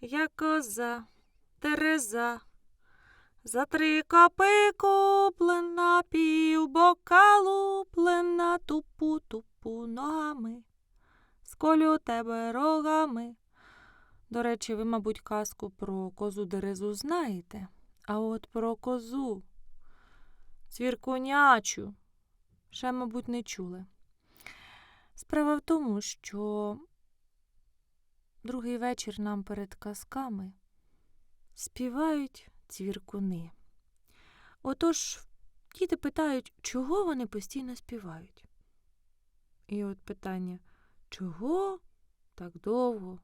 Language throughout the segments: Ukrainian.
я коза, Тереза. За три копи куплена, півбока луплена, тупу тупу ногами, сколю тебе рогами. До речі, ви, мабуть, казку про козу Дерезу знаєте, а от про козу цвіркунячу ще, мабуть, не чули. Справа в тому, що другий вечір нам перед казками співають цвіркуни. Отож, діти питають, чого вони постійно співають. І от питання, чого так довго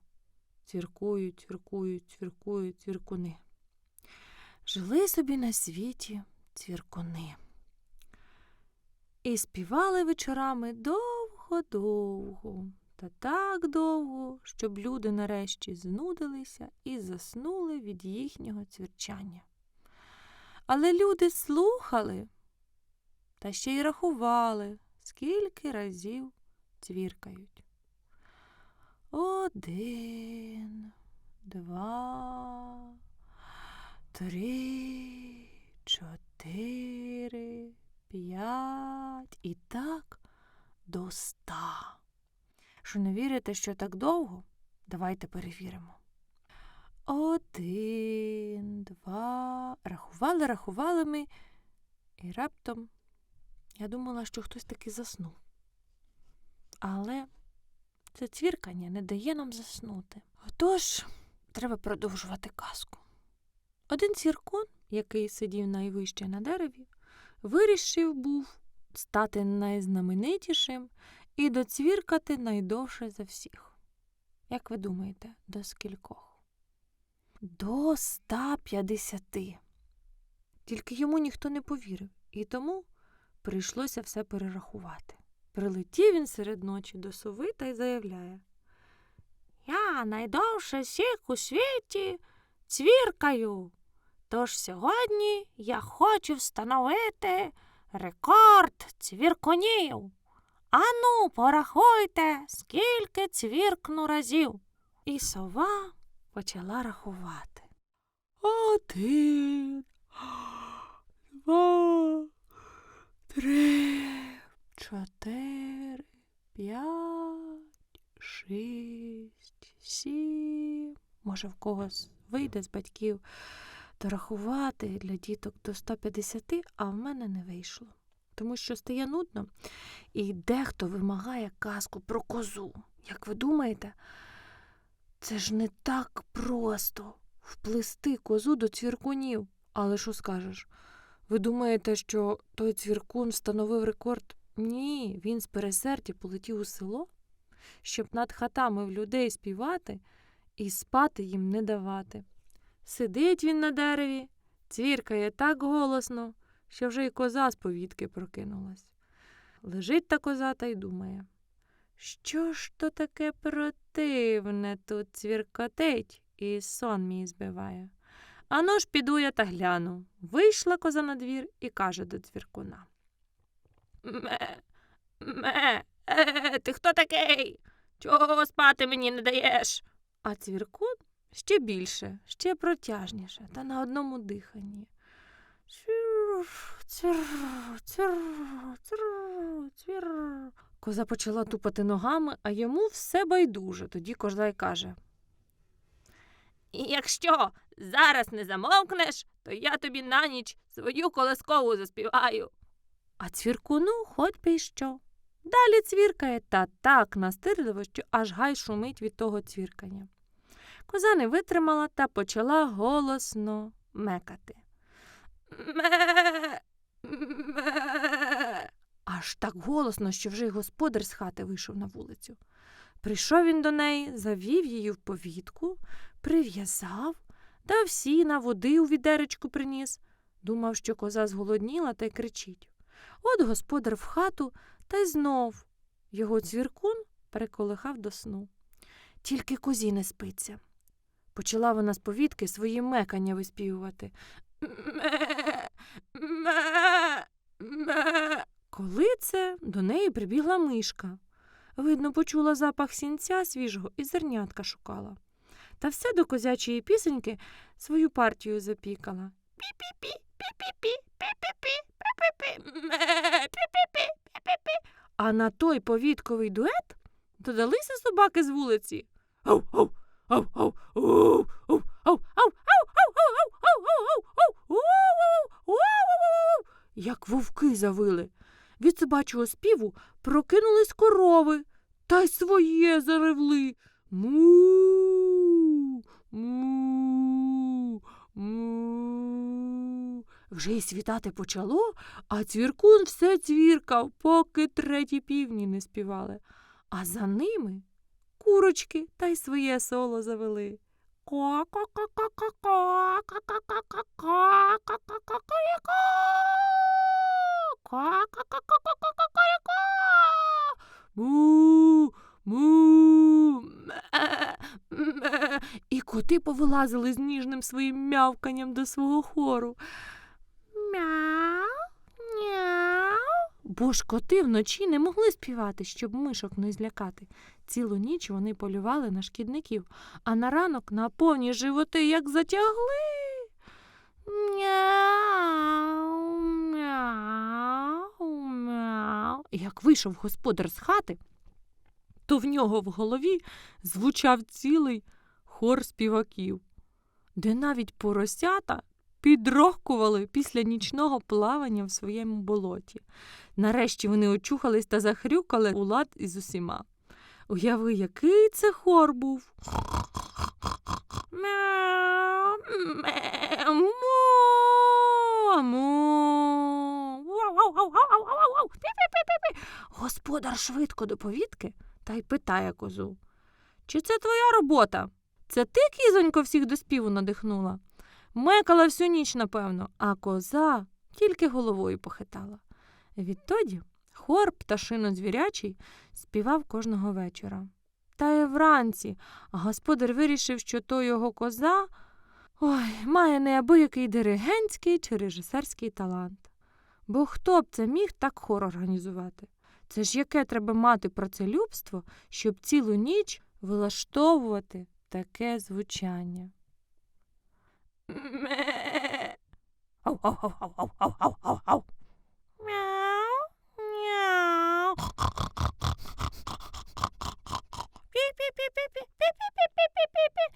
цвіркують, цвіркують, цвіркують цвіркуни? Жили собі на світі цвіркуни. І співали вечорами довго-довго, та так довго, щоб люди нарешті знудилися і заснули від їхнього цвірчання. Але люди слухали та ще й рахували, скільки разів цвіркають. Один, два, три, чотири, п'ять і так до ста. Що не вірите, що так довго? Давайте перевіримо. Один, два. Рахували, рахували ми, і раптом я думала, що хтось таки заснув. Але це цвіркання не дає нам заснути. Отож, треба продовжувати казку. Один цвіркун, який сидів найвище на дереві, вирішив був стати найзнаменитішим і доцвіркати найдовше за всіх. Як ви думаєте, до скількох? До 150. Тільки йому ніхто не повірив, і тому прийшлося все перерахувати. Прилетів він серед ночі до сови та й заявляє Я найдовше всіх у світі цвіркаю. Тож сьогодні я хочу встановити рекорд цвіркунів. Ану, порахуйте, скільки цвіркну разів. І сова почала рахувати. Один, два, три, чотири, п'ять, шість, сім. Може, в когось вийде з батьків дорахувати для діток до 150, а в мене не вийшло. Тому що стає нудно, і дехто вимагає казку про козу. Як ви думаєте, це ж не так просто вплести козу до цвіркунів. Але що скажеш? Ви думаєте, що той цвіркун встановив рекорд? Ні, він з пересердя полетів у село, щоб над хатами в людей співати і спати їм не давати. Сидить він на дереві, цвіркає так голосно, що вже й коза з повітки прокинулась. Лежить та коза та й думає, що ж то таке противне тут цвіркотить і сон мій збиває. Ану ж піду я та гляну. Вийшла коза на двір і каже до цвіркуна. Ме, ме, е, ти хто такий? Чого спати мені не даєш? А цвіркун ще більше, ще протяжніше та на одному диханні. Коза почала тупати ногами, а йому все байдуже. Тоді коза й каже. Якщо зараз не замовкнеш, то я тобі на ніч свою колискову заспіваю. А цвіркуну хоч би що. Далі цвіркає та так настирливо, що аж гай шумить від того цвіркання. Коза не витримала та почала голосно мекати. Ме. Аж так голосно, що вже й господар з хати вийшов на вулицю. Прийшов він до неї, завів її в повітку, прив'язав, дав сіна, води у відеречку приніс. Думав, що коза зголодніла та й кричить. От господар в хату та й знов його цвіркун переколихав до сну. Тільки козі не спиться. Почала вона з повітки свої мекання виспівувати. Ме, Ме. Ме. Коли це до неї прибігла мишка. Видно, почула запах сінця свіжого і зернятка шукала. Та все до козячої пісеньки свою партію запікала. Пі-пі-пі, пі-пі-пі, пі-пі-пі, пі-пі-пі, пі-пі-пі, пі-пі-пі. А на той повітковий дует додалися собаки з вулиці. Ау-ау, ау-ау, ау вовки завили. Від собачого співу прокинулись корови та й своє заревли. Му. Му. Му. Вже й світати почало, а цвіркун все цвіркав, поки треті півні не співали. А за ними курочки та й своє соло завели. Ме. І коти повилазили з ніжним своїм мявканням до свого хору. Мяу, няу. Бо ж коти вночі не могли співати, щоб мишок не злякати. Цілу ніч вони полювали на шкідників, а на ранок на повні животи як затягли. Мяу, мяу, мяу. Як вийшов господар з хати, то в нього в голові звучав цілий хор співаків, де навіть поросята підрохкували після нічного плавання в своєму болоті. Нарешті вони очухались та захрюкали у лад із усіма. Уяви, який це хор був. Господар швидко до повітки та й питає козу. Чи це твоя робота? Це ти, кізонько, всіх до співу надихнула? Мекала всю ніч, напевно, а коза тільки головою похитала. Відтоді хор пташино-звірячий співав кожного вечора. Та й вранці, а господар вирішив, що то його коза ой, має неабиякий диригентський чи режисерський талант. Бо хто б це міг так хор організувати? Це ж яке треба мати працелюбство, щоб цілу ніч вилаштовувати таке звучання. Ме. Ау, ау, ау, ау, ау, ау, ау, ау, ау. Мяу, мяу. Пі-пі-пі-пі-пі, пі-пі-пі-пі-пі-пі.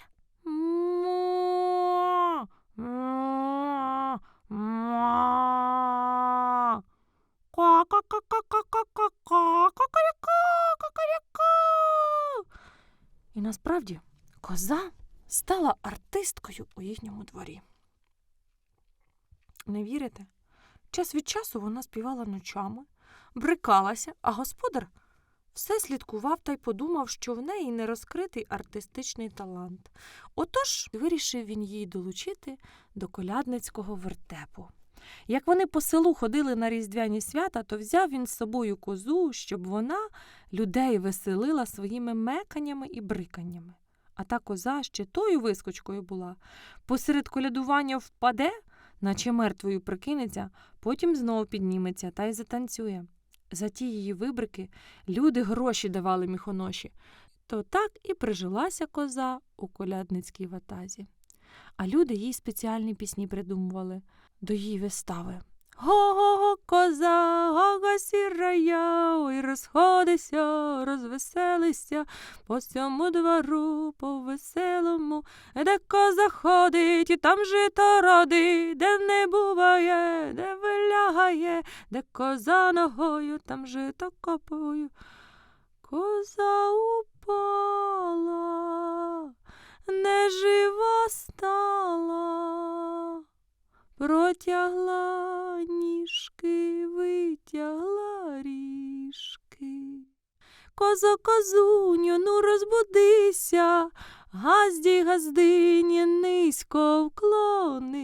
Мо, мо, мо. Ка-ка-ка-ка-ка-ка-ка, ка-ка-ряка, ка-ка-ряка. І насправді коза стала артисткою у їхньому дворі. Не вірите? Час від часу вона співала ночами, брикалася, а господар все слідкував та й подумав, що в неї нерозкритий артистичний талант. Отож вирішив він її долучити до колядницького вертепу. Як вони по селу ходили на різдвяні свята, то взяв він з собою козу, щоб вона людей веселила своїми меканнями і бриканнями. А та коза ще тою вискочкою була. Посеред колядування впаде, наче мертвою прикинеться, потім знову підніметься та й затанцює. За ті її вибрики люди гроші давали міхоноші. То так і прижилася коза у колядницькій ватазі. А люди їй спеціальні пісні придумували до її вистави. Го-го-го, коза, го-го, сірая, ой, розходися, розвеселися, по цьому двору, по веселому, де коза ходить, і там жито родить, де не буває, де вилягає, де коза ногою, там жито копою. Коза упала, нежива стала. Протягла ніжки, витягла ріжки. Козо, козуню, ну розбудися, газді, газдині, низько вклонися.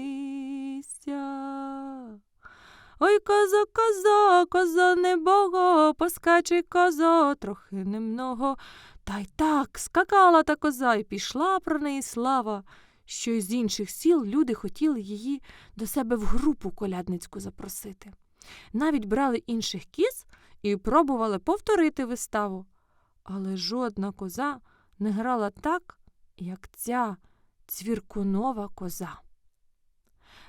Ой, козо, козо, козо небого, поскачи козо, трохи немного. Та й так скакала та коза, і пішла про неї слава що із інших сіл люди хотіли її до себе в групу колядницьку запросити. Навіть брали інших кіз і пробували повторити виставу. Але жодна коза не грала так, як ця цвіркунова коза.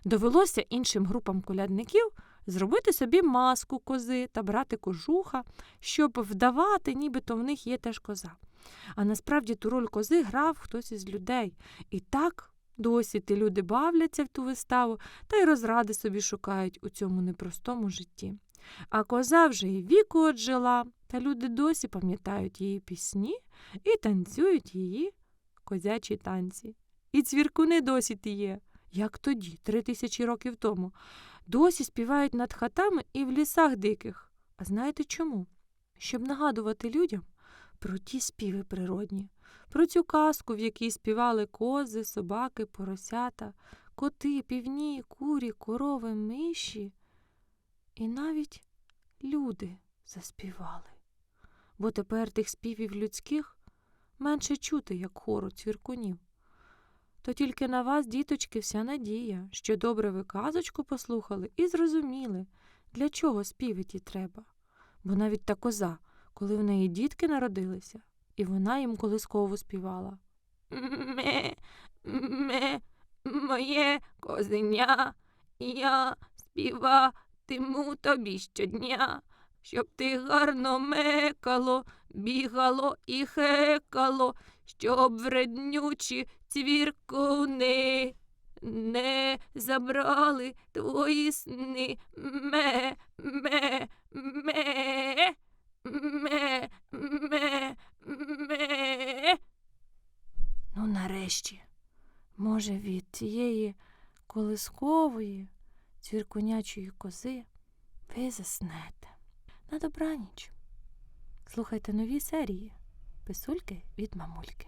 Довелося іншим групам колядників зробити собі маску кози та брати кожуха, щоб вдавати, нібито в них є теж коза. А насправді ту роль кози грав хтось із людей. І так досі ті люди бавляться в ту виставу та й розради собі шукають у цьому непростому житті. А коза вже і віку отжила, та люди досі пам'ятають її пісні і танцюють її козячі танці. І цвіркуни досі ті є, як тоді, три тисячі років тому. Досі співають над хатами і в лісах диких. А знаєте чому? Щоб нагадувати людям про ті співи природні, про цю казку, в якій співали кози, собаки, поросята, коти, півні, курі, корови, миші. І навіть люди заспівали. Бо тепер тих співів людських менше чути, як хору цвіркунів. То тільки на вас, діточки, вся надія, що добре ви казочку послухали і зрозуміли, для чого співиті треба. Бо навіть та коза, коли в неї дітки народилися, і вона їм колисково співала. Ме, ме, моє козеня, я співатиму тобі щодня, щоб ти гарно мекало, бігало і хекало, щоб вреднючі цвіркуни не забрали твої сни. Ме, ме, ме, ме, ме. Ну, може, від цієї колискової цвіркунячої кози ви заснете. На добраніч. Слухайте нові серії Писульки від мамульки.